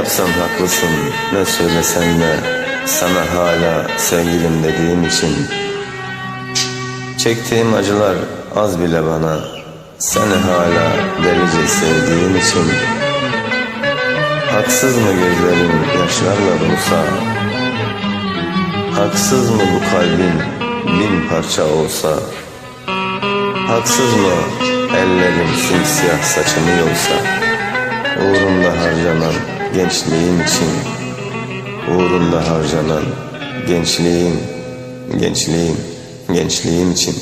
yapsan haklısın ne söylesen de Sana hala sevgilim dediğim için. Çektiğim acılar az bile bana Seni hala delice sevdiğim için. Haksız mı gözlerim yaşlarla dolsa Haksız mı bu kalbin bin parça olsa? Haksız mı ellerim simsiyah saçımı yolsa? Harcanan gençliğim için Uğrunda harcanan gençliğim Gençliğim, gençliğim için